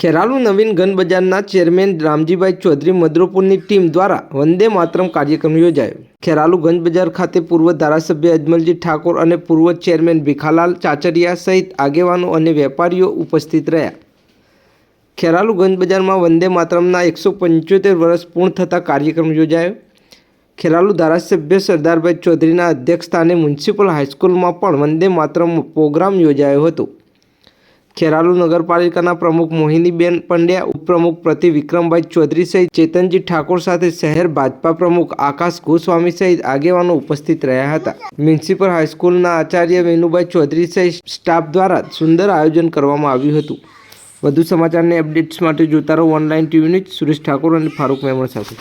ખેરાલુ નવીન ગન બજારના ચેરમેન રામજીભાઈ ચૌધરી મદ્રોપુરની ટીમ દ્વારા વંદે માતરમ કાર્યક્રમ યોજાયો. ખેરાલુ ગંજ બજાર ખાતે પૂર્વ ધારાસભ્ય અજમલજી ઠાકોર અને પૂર્વ ચેરમેન ભીખાલાલ ચાચરિયા સહિત આગેવાનો અને વેપારીઓ ઉપસ્થિત રહ્યા. ખેરાલુ ગંજ બજારમાં વંદે માતરમના એકસો પંચોતેર વર્ષ પૂર્ણ થતા કાર્યક્રમ યોજાયો. ખેરાલુ ધારાસભ્ય સરદારભાઈ ચૌધરીના અધ્યક્ષસ્થાને મ્યુનિસિપલ હાઈસ્કૂલમાં પણ વંદે માતરમ પ્રોગ્રામ યોજાયો હતો. ખેરાલુ નગરપાલિકાના પ્રમુખ મોહિનીબેન પંડ્યા, ઉપપ્રમુખ પ્રતિ વિક્રમભાઈ ચૌધરી સહિત ચેતનજી ઠાકોર સાથે શહેર ભાજપા પ્રમુખ આકાશ ગોસ્વામી સહિત આગેવાનો ઉપસ્થિત રહ્યા હતા. મ્યુનિસિપલ હાઈસ્કૂલના આચાર્ય વેનુભાઈ ચૌધરી સહિત સ્ટાફ દ્વારા સુંદર આયોજન કરવામાં આવ્યું હતું. વધુ સમાચારને અપડેટ્સ માટે જોતા રહો online TV news, Suresh Thakor અને ફારૂક મેમણ સાથે.